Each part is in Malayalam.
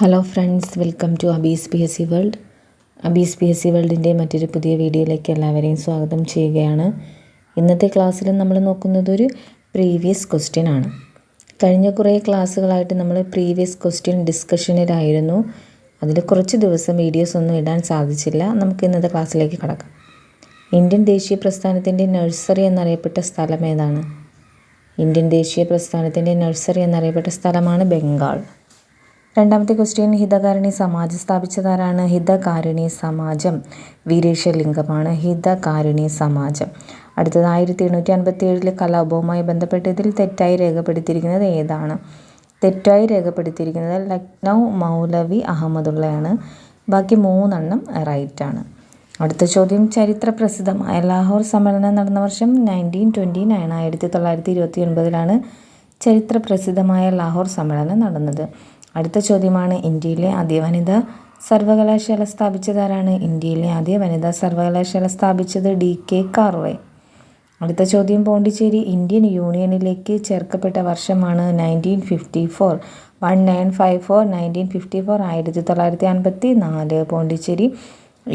Hello friends welcome to Abees P S C world Abees P S C വേൾഡിന്റെ മറ്റൊരു പുതിയ വീഡിയോയിലേക്ക് എല്ലാവരെയും സ്വാഗതം ചെയ്യുകയാണ്. ഇന്നത്തെ ക്ലാസ്സിൽ നമ്മൾ നോക്കുന്നത് ഒരു പ്രീവിയസ് ക്വസ്റ്റ്യൻ ആണ്. കഴിഞ്ഞ കുറേ ക്ലാസ്സുകളായിട്ട് നമ്മൾ പ്രീവിയസ് ക്വസ്റ്റ്യൻ ഡിസ്കഷനിലായിരുന്നു അതിൽ കുറച്ച് ദിവസം വീഡിയോസ് ഒന്നും ഇടാൻ സാധിച്ചില്ല. നമുക്ക് ഇന്നത്തെ ക്ലാസ്സിലേക്ക് കടക്കാം. ഇന്ത്യൻ ദേശീയ പ്രസ്ഥാനത്തിന്റെ നഴ്സറി എന്നറിയപ്പെട്ട സ്ഥലം ഏതാണ്? ഇന്ത്യൻ ദേശീയ പ്രസ്ഥാനത്തിന്റെ നഴ്സറി എന്നറിയപ്പെട്ട സ്ഥലമാണ് ബംഗാൾ. രണ്ടാമത്തെ ക്വസ്റ്റ്യൻ ഹിതകാരിണി സമാജ് സ്ഥാപിച്ചതാരാണ്? ഹിതകാരിണി സമാജം. വീരേശലിംഗമാണ് ഹിതകാരിണി സമാജം. അടുത്തത് ആയിരത്തി എണ്ണൂറ്റി അൻപത്തി ഏഴിലെ കലാപവുമായി ബന്ധപ്പെട്ട് ഇതിൽ തെറ്റായി രേഖപ്പെടുത്തിയിരിക്കുന്നത് ഏതാണ്? തെറ്റായി രേഖപ്പെടുത്തിയിരിക്കുന്നത് ലക്നൗ മൗലവി അഹമ്മദുള്ളയാണ്. ബാക്കി മൂന്നെണ്ണം ആണ് അടുത്ത ചോദ്യം ചരിത്ര പ്രസിദ്ധമായ ലാഹോർ സമ്മേളനം നടന്ന വർഷം നയന്റീൻ ട്വന്റി നയൻ ആയിരത്തി തൊള്ളായിരത്തി ഇരുപത്തി ഒൻപതിലാണ് ചരിത്ര പ്രസിദ്ധമായ ലാഹോർ സമ്മേളനം നടന്നത്. അടുത്ത ചോദ്യമാണ് ഇന്ത്യയിലെ ആദ്യ വനിത സർവകലാശാല സ്ഥാപിച്ചതാരാണ്? ഇന്ത്യയിലെ ആദ്യ വനിതാ സർവകലാശാല സ്ഥാപിച്ചത് ഡി കെ കാർവേ. അടുത്ത ചോദ്യം പോണ്ടിച്ചേരി ഇന്ത്യൻ യൂണിയനിലേക്ക് ചേർക്കപ്പെട്ട വർഷമാണ് nineteen fifty four. One nine five four nineteen fifty four ആയിരത്തി തൊള്ളായിരത്തി അൻപത്തി നാല് പോണ്ടിച്ചേരി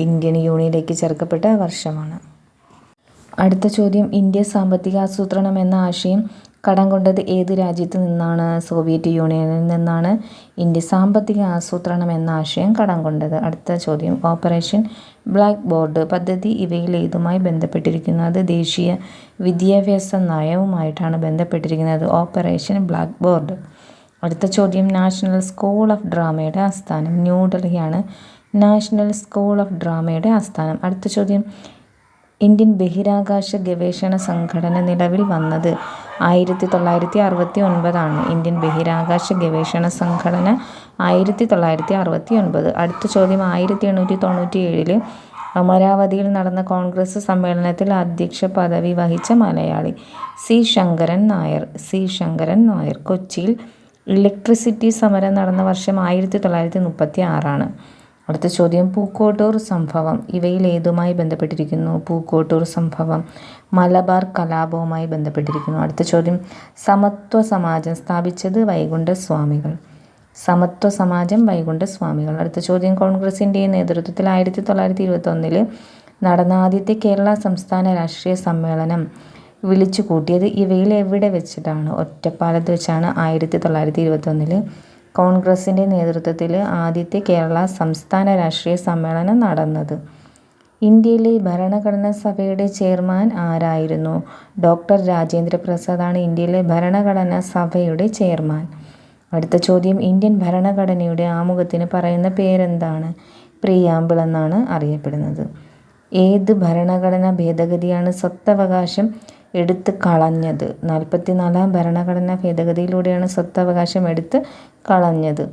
ഇന്ത്യൻ യൂണിയനിലേക്ക് ചേർക്കപ്പെട്ട വർഷമാണ്. അടുത്ത ചോദ്യം ഇന്ത്യ സാമ്പത്തിക ആസൂത്രണം എന്ന ആശയം കടം കൊണ്ടത് ഏത് രാജ്യത്ത് നിന്നാണ്? സോവിയറ്റ് യൂണിയനിൽ നിന്നാണ് ഇന്ത്യ സാമ്പത്തിക ആസൂത്രണം എന്ന ആശയം കടം കൊണ്ടത്. അടുത്ത ചോദ്യം. ഓപ്പറേഷൻ ബ്ലാക്ക് ബോർഡ് പദ്ധതി ഇവയിൽ ഏതുമായി ബന്ധപ്പെട്ടിരിക്കുന്നത് ദേശീയ വിദ്യാഭ്യാസ നയവുമായിട്ടാണ് ബന്ധപ്പെട്ടിരിക്കുന്നത്. ഓപ്പറേഷൻ ബ്ലാക്ക് ബോർഡ് അടുത്ത ചോദ്യം. നാഷണൽ സ്കൂൾ ഓഫ് ഡ്രാമയുടെ ആസ്ഥാനം ന്യൂഡൽഹിയാണ് നാഷണൽ സ്കൂൾ ഓഫ് ഡ്രാമയുടെ ആസ്ഥാനം. അടുത്ത ചോദ്യം. ഇന്ത്യൻ ബഹിരാകാശ ഗവേഷണ സംഘടന നിലവിൽ വന്നത് ആയിരത്തി തൊള്ളായിരത്തി അറുപത്തി ഒൻപതാണ് ഇന്ത്യൻ ബഹിരാകാശ ഗവേഷണ സംഘടന ആയിരത്തി തൊള്ളായിരത്തി അറുപത്തി ഒൻപത് അടുത്ത ചോദ്യം ആയിരത്തി എണ്ണൂറ്റി തൊണ്ണൂറ്റി ഏഴിൽ അമരാവതിയിൽ നടന്ന കോൺഗ്രസ് സമ്മേളനത്തിൽ അധ്യക്ഷ പദവി വഹിച്ച മലയാളി സി ശങ്കരൻ നായർ. സി ശങ്കരൻ നായർ കൊച്ചിയിൽ ഇലക്ട്രിസിറ്റി സമരം നടന്ന വർഷം ആയിരത്തി തൊള്ളായിരത്തി മുപ്പത്തി ആറാണ് അടുത്ത ചോദ്യം പൂക്കോട്ടൂർ സംഭവം. ഇവയിൽ ഏതുമായി ബന്ധപ്പെട്ടിരിക്കുന്നു? പൂക്കോട്ടൂർ സംഭവം മലബാർ കലാപവുമായി ബന്ധപ്പെട്ടിരിക്കുന്നു. അടുത്ത ചോദ്യം സമത്വ സമാജം സ്ഥാപിച്ചത് വൈകുണ്ഠസ്വാമികൾ. സമത്വ സമാജം വൈകുണ്ഠസ്വാമികൾ. അടുത്ത ചോദ്യം കോൺഗ്രസിന്റെ നേതൃത്വത്തിൽ ആയിരത്തി തൊള്ളായിരത്തി ഇരുപത്തൊന്നിൽ നടന്ന ആദ്യത്തെ കേരള സംസ്ഥാന രാഷ്ട്രീയ സമ്മേളനം വിളിച്ചു കൂട്ടിയത് ഇവയിൽ എവിടെ വെച്ചിട്ടാണ്? ഒറ്റപ്പാലത്ത് വെച്ചാണ് ആയിരത്തി തൊള്ളായിരത്തി ഇരുപത്തൊന്നിൽ കോൺഗ്രസിന്റെ നേതൃത്വത്തിൽ ആദ്യത്തെ കേരള സംസ്ഥാന രാഷ്ട്രീയ സമ്മേളനം നടന്നത്. ഇന്ത്യയിലെ ഭരണഘടനാ സഭയുടെ ചെയർമാൻ ആരായിരുന്നു? ഡോക്ടർ രാജേന്ദ്ര പ്രസാദാണ് ഇന്ത്യയിലെ ഭരണഘടനാ സഭയുടെ ചെയർമാൻ. അടുത്ത ചോദ്യം ഇന്ത്യൻ ഭരണഘടനയുടെ ആമുഖത്തിന് പറയുന്ന പേരെന്താണ്? പ്രിയാമ്പിൾ എന്നാണ് അറിയപ്പെടുന്നത്. ഏത് ഭരണഘടനാ ഭേദഗതിയാണ് സ്വത്തവകാശം എടുത്ത് കളഞ്ഞത്. നാൽപ്പത്തിനാലാം ഭരണഘടനാ ഭേദഗതിയിലൂടെയാണ് സ്വത്തവകാശം എടുത്ത് കളഞ്ഞത്.